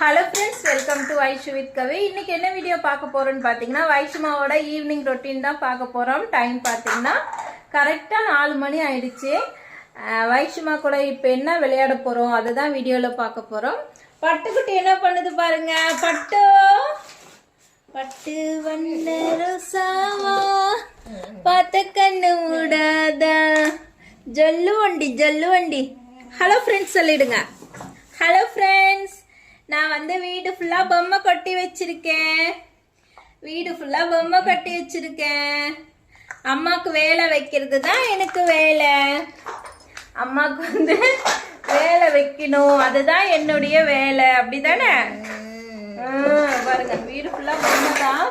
Hello friends welcome to Vaishu with Kavi இன்னைக்கு என்ன video பார்க்க போறோம்னு பார்த்தீங்கன்னா வைஷுமாவோட ஈவினிங் ரொட்டீன் தான் பார்க்க போறோம். டைம் பார்த்தீங்கன்னா கரெக்டாக நாலு மணி ஆயிடுச்சு. வைஷ்மா வைஷுமா கூட இப்போ என்ன விளையாட போறோம் அதுதான் வீடியோவில் பார்க்க போறோம். பட்டுக்குட்டி என்ன பண்ணுது பாருங்க. பட்டு. பட்டு வண்ண ரோசாவா பார்த்த கண்ணு விடாத ஜல்லு வண்டி ஜல்லு வண்டி. ஹலோ ஃப்ரெண்ட்ஸ் சொல்லிடுங்க. ஹலோ ஃப்ரெண்ட்ஸ் நான் வந்து வீடு ஃபுல்லாக பொம்மை கொட்டி வச்சிருக்கேன். வீடு ஃபுல்லாக பொம்மை கொட்டி வச்சிருக்கேன். அம்மாவுக்கு வேலை வைக்கிறது தான் எனக்கு வேலை. அம்மாவுக்கு வந்து வேலை வைக்கணும். அதுதான் என்னுடைய வேலை. அப்படிதானே? பாருங்க. வீடு ஃபுல்லாக பொம்மை தான்.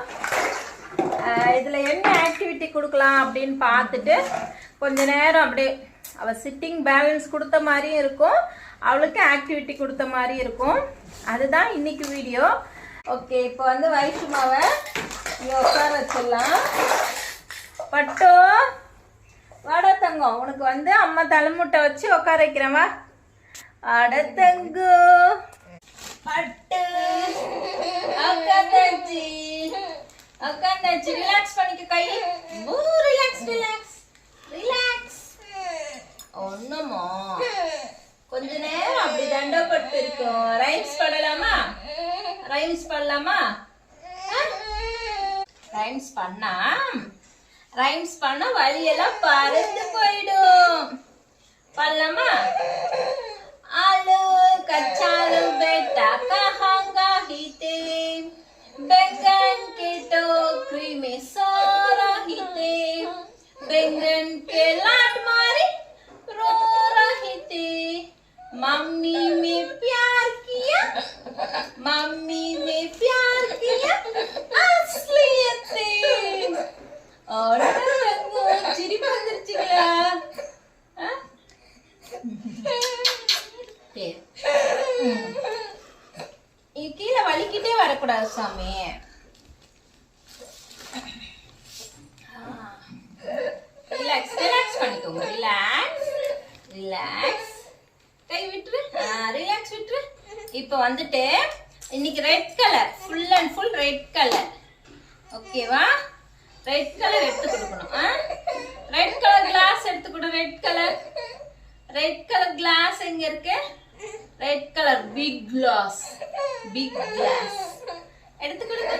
இதுல என்ன ஆக்டிவிட்டி கொடுக்கலாம் அப்படின்னு பார்த்துட்டு கொஞ்ச நேரம் அப்படியே அவ சிட்டிங் பேலன்ஸ் கொடுத்த மாதிரியும் இருக்கும். அவளுக்கு ஆக்டிவிட்டி கொடுத்த மாதிரி இருக்கும். அதுதான் இன்னைக்கு வீடியோ ஓகே இப்போ வந்து வைஷ்ணவாவை இங்கே உட்கார வச்சிடலாம். பட்டோ வாடா தங்கம். உனக்கு வந்து அம்மா தலைமுட்டை வச்சு உட்கார வைக்கிறேன் வா. அட தங்கு பட்டு உட்காந்தாச்சு உட்காந்தாச்சு ரிலாக்ஸ் பண்ணிக்க கை ரிலாக்ஸ் ரிலாக்ஸ் ரிலாக்ஸ் ஒண்ணுமோ கொஞ்ச நேரம் அப்படி பிடிக்கும் ரைம்ஸ் பண்ணலாமா? ரைம்ஸ் பண்ணலாமா? ரைம்ஸ் பண்ணா? ரைம்ஸ் பண்ண வழியெல்லாம் பறந்து போயிடும். பண்ணலாமா? ஆளு கத் கீழே வலிக்கிட்டே வரக்கூடாது சாமி. ரிலாக்ஸ் ரிலாக்ஸ் பண்ணிக்கோங்க. ரிலாக்ஸ் ரிலாக்ஸ் கை விட்டுரு. ரிலாக்ஸ் விட்டுரு. இப்போ வந்துட்டு இன்னைக்கு red colour full and full red colour ஓகேவா ரெட் கலர் எடுத்து கொடுக்கணும். ரெட் கலர் கிளாஸ் எடுத்து கொடு red colour red colour glass எங்க இருக்கு? Red colour big glass big glass எடுத்து கொடுங்க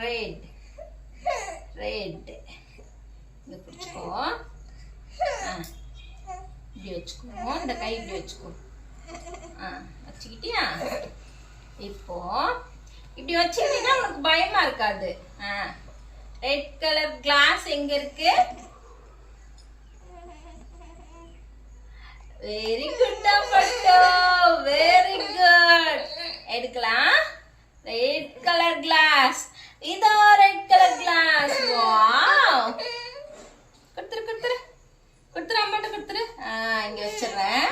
ரெட் ரெட் இது பிடிச்சுக்கோ. ஆ, இப்படி வச்சுக்கோ. இந்த கை இப்படி வச்சுக்கோ. ஆ வச்சுக்கிட்டியா? இப்போ இப்படி வச்சுக்கிட்டீங்கன்னா உனக்கு பயமா இருக்காது. ஆ. ரெட் கலர் கிளாஸ் எங்க இருக்கு? வெரி குட் பட்டோ வெரி குட் எடுக்கலாம் ரெட் கலர் கிளாஸ் இதோ ரெட் கலர் கிளாஸ் வாவ் கொடுத்துரு கொடுத்துரு கொடுத்துரு அம்மாட்ட கொடுத்துரு ஆ இங்க வச்சிடுறேன்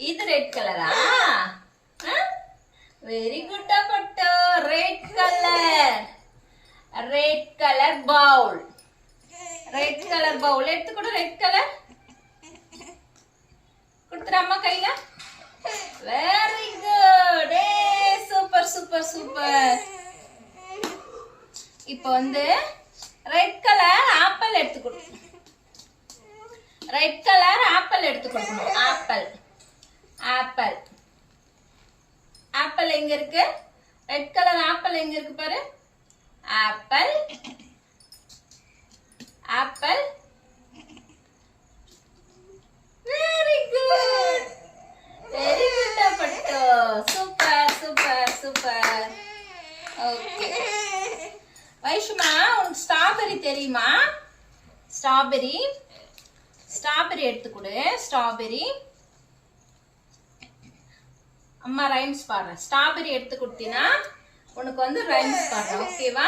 இது ரெட் கலரா very good பட்டோ. Red colour red colour bowl red colour bowl எடுத்து கொடு ரெட் கலர் கொடுத்துறாமா கையில. வெரி குட் ஏ சூப்பர் சூப்பர் சூப்பர் இப்போ வந்து ரெட் கலர் ஆப்பிள் எடுத்து கொடு. ரெட் கலர் ஆப்பிள் எடுத்து கொடுக்கணும். Apple apple. ஆப்பிள் எங்க இருக்கு? ரெட் கலர் ஆப்பிள் எங்க இருக்கு பாரு. Apple. Apple. Very good very good பட்டு. சூப்பர் சூப்பர் சூப்பர் ஓகே வைஷுமா உனக்கு ஸ்ட்ராபெரி தெரியுமா? ஸ்ட்ராபெரி ஸ்ட்ராபெரி எடுத்து கொடு. ஸ்ட்ராபெரி அம்மா ரைம்ஸ் பாடுறேன். ஸ்ட்ராபெரி எடுத்து கொடுத்தீங்கன்னா உனக்கு வந்து ரைம்ஸ் பாடுறேன் ஓகேவா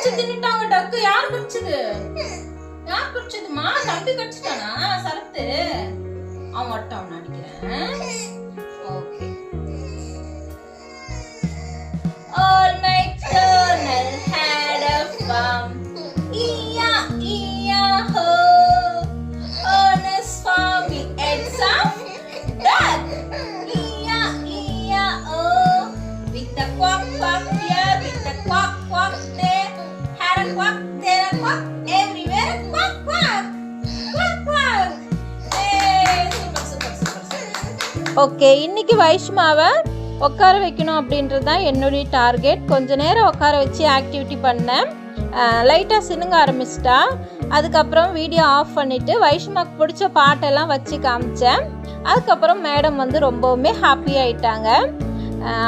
கடிச்சு தின்னுட்டாங்க டக்கு. யார் கடிச்சது? யார் கடிச்சதுமா தம்பி கடிச்சிட்டானா? சரத்து. அவன் மட்டும் அவன் அடிக்கிறேன். ஓகே இன்னைக்கு வைஷ்மாவை உட்கார வைக்கணும் அப்படின்றது தான் என்னுடைய டார்கெட். கொஞ்ச நேரம் உட்கார வச்சு ஆக்டிவிட்டி பண்ணேன். லைட்டாக சினுங்க ஆரம்பிச்சிட்டா. அதுக்கப்புறம் வீடியோ ஆஃப் பண்ணிவிட்டு வைஷ்மாக்கு பிடிச்ச பாட்டெல்லாம் வச்சு காமிச்சேன். அதுக்கப்புறம் மேடம் வந்து ரொம்பவுமே ஹாப்பி ஆயிட்டாங்க.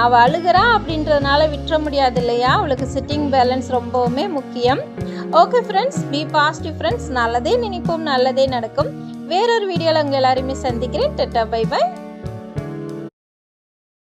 அவள் அழுகிறா அப்படின்றதுனால விட்டுற முடியாது இல்லையா? அவளுக்கு சிட்டிங் பேலன்ஸ் ரொம்பவுமே முக்கியம். Okay friends be positive friends நல்லதே நினைப்போம் நல்லதே நடக்கும். வேறொரு வீடியோவில் உங்கள் எல்லாருமே சந்திக்கிறேன். Theta by by